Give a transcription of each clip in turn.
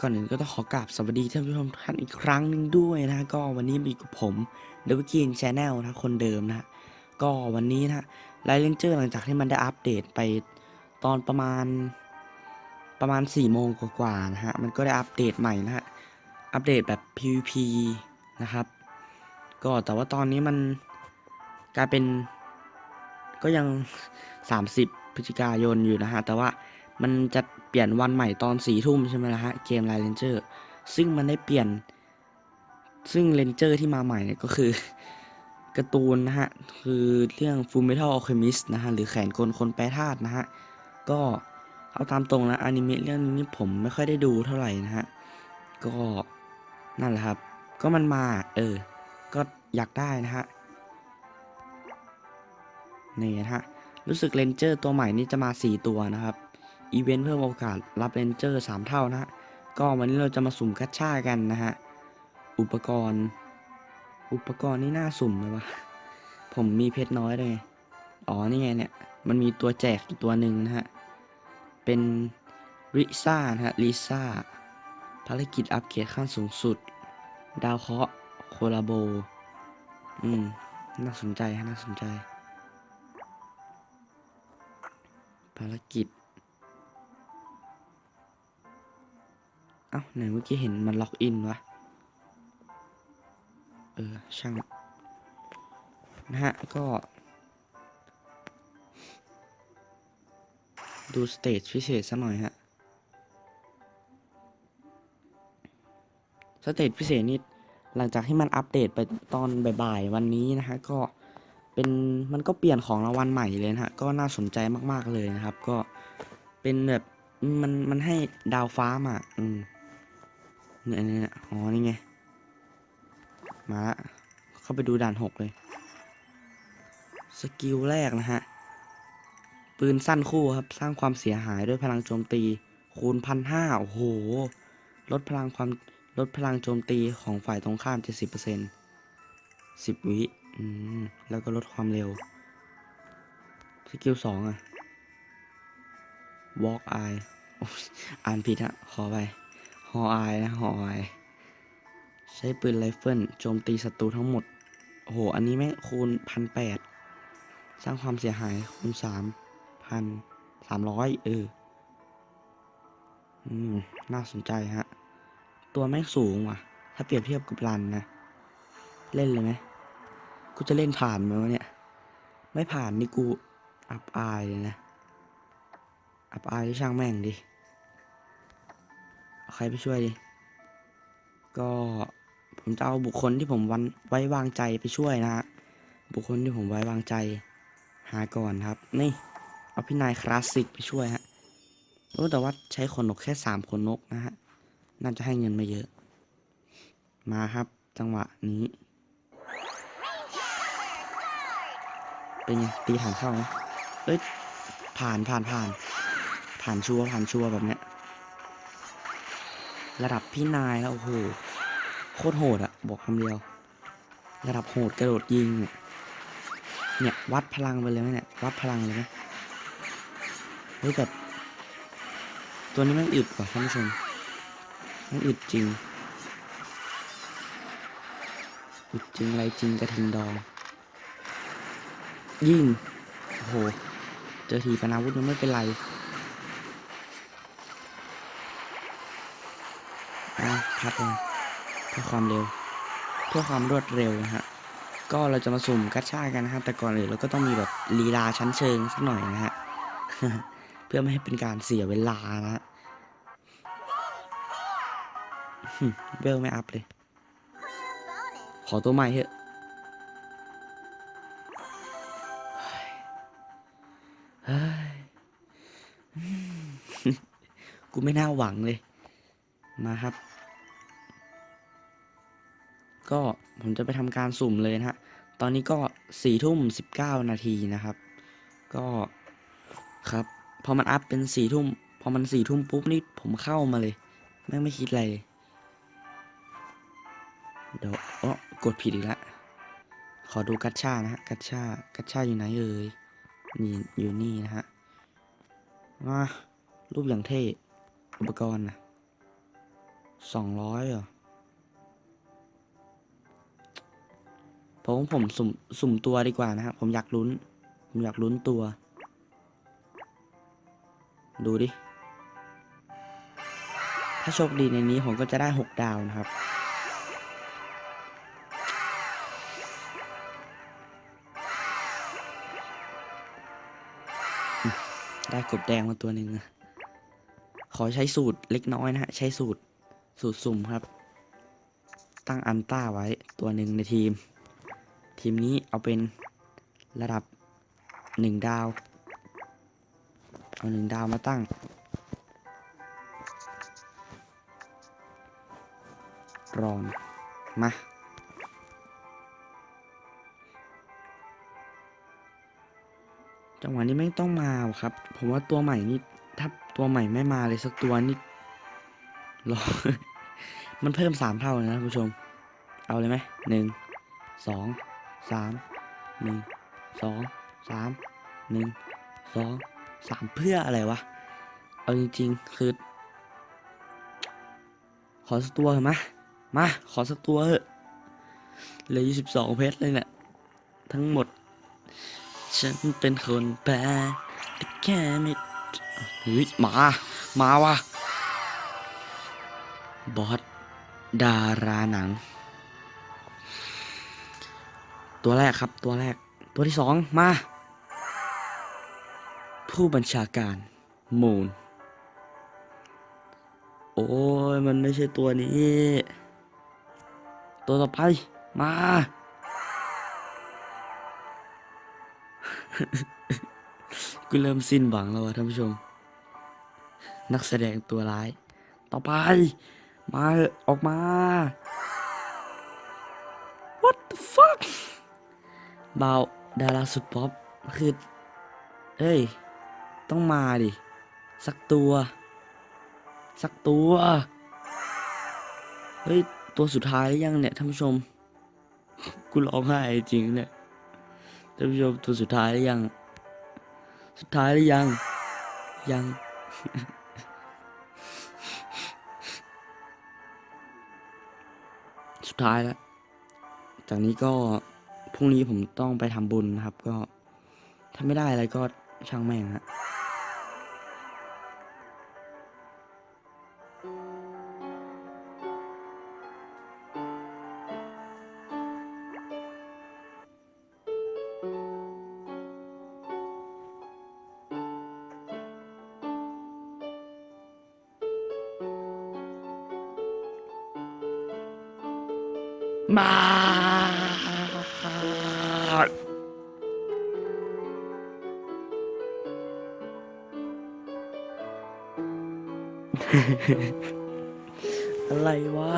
ก่อนอื่นก็ต้องขอกราบสวัสดีท่านผู้ชมทุกท่านอีกครั้งหนึ่งด้วยนะก็วันนี้มีกับผมเดวิกินชแนลนะคนเดิมนะก็วันนี้นะไลเลนเจอร์หลังจากที่มันได้อัปเดตไปตอนประมาณประมาณ4โมงกว่าๆนะฮะมันก็ได้อัปเดตใหม่นะฮะอัปเดตแบบ PVP นะครับ ก็แต่ว่าตอนนี้มันกลายเป็นก็ยัง 30พฤศจิกายนอยู่นะฮะแต่ว่ามันจะ เปลี่ยนวันใหม่ตอนสี่ทุ่มใช่ไหมล่ะฮะเกมไลเลนเจอร์ซึ่งมันได้เปลี่ยน ซึ่งเลนเจอร์ที่มาใหม่เนี่ยก็คือการ์ตูนนะฮะ คือเรื่อง Full Metal Alchemist นะฮะ หรือแขนกลคนแปรธาตุนะฮะ ก็เอาตามตรงนะอนิเมะเรื่องนี้ผมไม่ค่อยได้ดูเท่าไหร่นะฮะ ก็นั่นแหละครับ ก็มันมา เออ ก็อยากได้นะฮะ นี่นะฮะ รู้สึกเลนเจอร์ตัวใหม่นี่จะมา 4 ตัวนะครับ อีเวนต์เพิ่มโอกาสรับเลนเจอร์3เท่านะฮะก็วันนี้เราจะมาสุ่มกัชชากันนะฮะ อุปกรณ์ อุปกรณ์นี่น่าสุ่มเลยวะผมมีเพชรน้อยเลยอ๋อ นี่ไงเนี่ย มันมีตัวแจกอีกตัวหนึ่งนะฮะ เป็นริซ่านะฮะลิซ่า ภารกิจอัปเกรดขั้นสูงสุด ดาวเคราะห์โคลาโบ อืม น่าสนใจฮะน่าสนใจ ภารกิจ อ้าไหนเมื่อกี้เห็นมันล็อกอินวะ เออ ช่าง นะฮะ ก็ ดูสเตจพิเศษสักหน่อยฮะ สเตจพิเศษนี่ หลังจากที่มันอัปเดตไปตอนบ่ายๆ วันนี้นะฮะ ก็เป็น มันก็เปลี่ยนของรางวัลใหม่เลยนะฮะ ก็น่าสนใจมากๆเลยนะครับ ก็เป็นแบบมันมันให้ดาวฟ้ามา อืม เนี่ยเนี่ยเนี่ยอ๋อ นี่ไง มาละเข้าไปดูด่านหกเลย สกิลแรกนะฮะ ปืนสั้นคู่ครับ สร้างความเสียหายด้วยพลังโจมตี คูณพันห้าโอ้โห ลดพลังความ ลดพลังโจมตีของฝ่ายตรงข้าม70% 10วิอืม แล้วก็ลดความเร็ว สกิลสองอะ walk eye โอ๊ยอ่านผิดฮะ ขอไป ฮอ eye นะฮอ eye ใช้ปืนไรเฟิลโจมตีศัตรูทั้งหมด โอ้โห อันนี้แม่คูณพันแปดสร้างความเสียหายคูณสามพันสามร้อยเออ อืม น่าสนใจฮะ ตัวแม่สูงว่ะ ถ้าเปรียบเทียบกับรันนะ เล่นเลยไหมกูจะเล่นผ่านไหมวะเนี่ย ไม่ผ่านนี่กูอับอายเลยนะ อับอายช่างแม่งดิ ใครไปช่วยดิ ก็ผมจะเอาบุคคลที่ผมวันไว้วางใจไปช่วยนะฮะ บุคคลที่ผมไว้วางใจ หาก่อนครับ นี่ เอาพี่นายคลาสสิกไปช่วยฮะรู้แต่ว่าใช้ขนนกแค่สามขนนกนะฮะ น่าจะให้เงินมาเยอะ มาครับ จังหวะนี้ เป็นไง ตีผ่านเข้าไหมเอ้ย ผ่านผ่านผ่าน ผ่านชัวร์ผ่านชัวร์แบบเนี้ย ระดับพี่นายแล้วโอ้โหโคตรโหดอะบอกคำเดียว ระดับโหดกระโดดยิง เนี่ยวัดพลังไปเลยไหมเนี่ยวัดพลังเลยไหมเฮ้ยแบบตัวนี้ม่งอึดกว่าท่านผู้ชมม่งอึดจริงอึดจริงอะไรจริงกระทิงดองยิงโอ้โหเจอทีปนาวุธยังไม่เป็นไร ชัดเลยเพื่อความเร็ว เพื่อความรวดเร็วนะฮะก็เราจะมาสุ่มกัชชากันนะครับแต่ก่อนอื่นเราก็ต้องมีแบบลีลาชั้นเชิงสักหน่อยนะฮะเพื่อไม่ให้เป็นการเสียเวลานะฮะเวลไม่อัพเลย ขอตัวใหม่เถอะกูไม่น่าหวังเลย มาครับ ก็ผมจะไปทำการสุ่มเลยนะฮะ ตอนนี้ก็สี่ทุ่มสิบเก้านาทีนะครับ ก็ครับ พอมันอัพเป็นสี่ทุ่ม พอมันสี่ทุ่มปุ๊บนี่ผมเข้ามาเลย แม่งไม่คิดอะไรเลยเดี๋ยวอ๋อกดผิดอีกแล้วขอดูกัชชานะฮะ กัชชา กัชชาอยู่ไหนเอ่ย นี่อยู่นี่นะฮะมารูปอย่างเท่ อุปกรณ์นะสองร้อยเหรอ ผมผมสุ่มสุ่มตัวดีกว่านะครับผมอยากลุ้น ผมอยากลุ้นตัว ดูดิ ถ้าโชคดีในนี้ผมก็จะได้หกดาวนะครับ ได้กบแดงมาตัวหนึ่งนะขอใช้สูตรเล็กน้อยนะฮะ ใช้สูตรสูตรสุ่มครับ ตั้งอันต้าไว้ตัวหนึ่งในทีม ทีมนี้เอาเป็นระดับหนึ่งดาว เอาหนึ่งดาวมาตั้ง รอน มา จังหวะนี้ไม่ต้องมาครับ ผมว่าตัวใหม่นี่ ถ้าตัวใหม่ไม่มาเลยสักตัวนี่รอ มันเพิ่มสามเท่าเลยนะผู้ชม เอาเลยไหมหนึ่งสอง สามหนึ่งสองสามหนึ่งสองสามเพื่ออะไรวะ เอาจริงๆ คือ ขอสักตัวเถอะมามา ขอสักตัวเถอะเหลือยี่สิบสองเพชรเลยเนี่ยทั้งหมด ฉันเป็นคนแพ้แค่ไม่เฮ้ยมา มาวะบอสดาราหนัง ตัวแรกครับ ตัวแรก ตัวที่สองมา ผู้บัญชาการมูนโอ้ยมันไม่ใช่ตัวนี้ ตัวต่อไปมา กูเริ่มสิ้นหวังแล้ววะท่านผู้ชม นักแสดงตัวร้าย ต่อไป มาออกมา บาวดาราสุดป๊อปคือเอ้ย ต้องมาดิ สักตัว สักตัว เฮ้ย ตัวสุดท้ายยังเนี่ยท่านผู้ชม กูร้องไห้จริงเนี่ยท่านผู้ชมตัวสุดท้ายหรือยัง สุดท้ายหรือยัง ยัง สุดท้ายแล้ว จากนี้ก็ พรุ่งนี้ผมต้องไปทำบุญนะครับ ก็ถ้าไม่ได้อะไรก็ช่างแม่งฮะมา อะไรวะ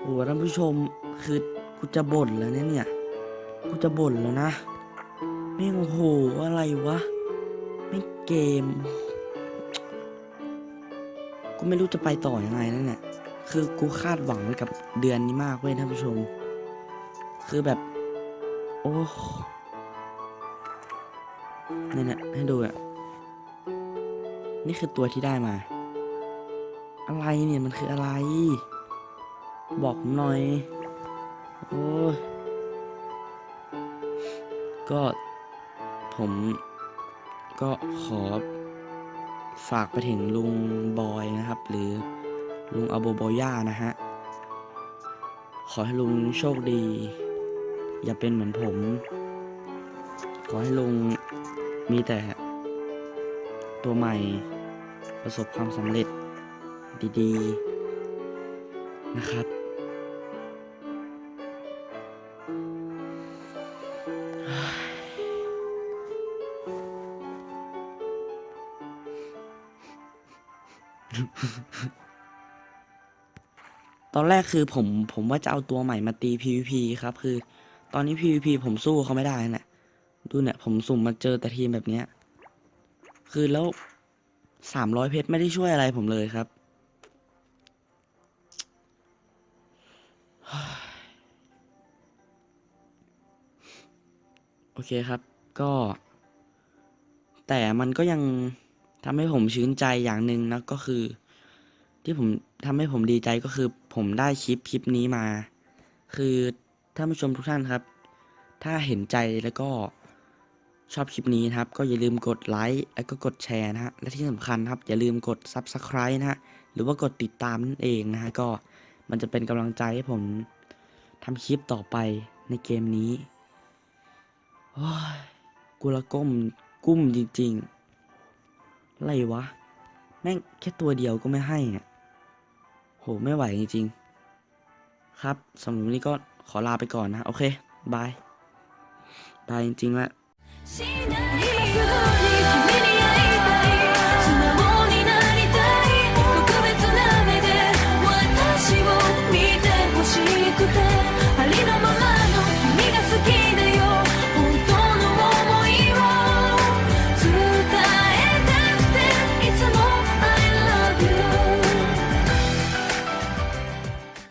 โหท่านผู้ชมคือกูจะบ่นแล้วเนี่ยเนี่ยกูจะบ่นแล้วนะแม่งโอ้โหอะไรวะ ไม่เกม กูไม่รู้จะไปต่อยังไงแล้วเนี่ยคือกูคาดหวังกับเดือนนี้มากเว้ยท่านผู้ชม คือแบบ โอ้เนี่ยเนี่ยให้ดูอะ นี่คือตัวที่ได้มา อะไรเนี่ยมันคืออะไร บอกผมหน่อย โอ้ยก็ผมก็ขอฝากไปถึงลุงบอยนะครับ หรือลุงอโบโบย่านะฮะ ขอให้ลุงโชคดี อย่าเป็นเหมือนผม ขอให้ลุงมีแต่ตัวใหม่ประสบความสำเร็จ ดีๆ นะครับ ตอนแรกคือผมผมว่าจะเอาตัวใหม่มาตี PVP ครับ คือ ตอนนี้ PVP ผมสู้เขาไม่ได้นะดูเนี่ยผมสุ่มมาเจอแต่ทีมแบบเนี้ย คือแล้วสามร้อยเพชรไม่ได้ช่วยอะไรผมเลยครับ โอเคครับ ก็ แต่มันก็ยังทำให้ผมชื่นใจอย่างหนึ่งนะก็คือ ที่ผมทำให้ผมดีใจก็คือ ผมได้คลิปคลิปนี้มา คือท่านผู้ชมทุกท่านครับ ถ้าเห็นใจแล้วก็ชอบคลิปนี้นะครับ ก็อย่าลืมกดไลค์แล้วก็กดแชร์นะฮะและที่สำคัญครับ อย่าลืมกด Subscribe นะฮะหรือว่ากดติดตามนั่นเองนะฮะก็ มันจะเป็นกำลังใจให้ผมทำคลิปต่อไปในเกมนี้โอ้ยกูละก้มกุ้มจริงๆอะไรวะ แม่งแค่ตัวเดียวก็ไม่ให้อะโห ไม่ไหวจริงๆ ครับสำหรับวันนี้ก็ขอลาไปก่อนนะ โอเค บาย บายจริงๆและ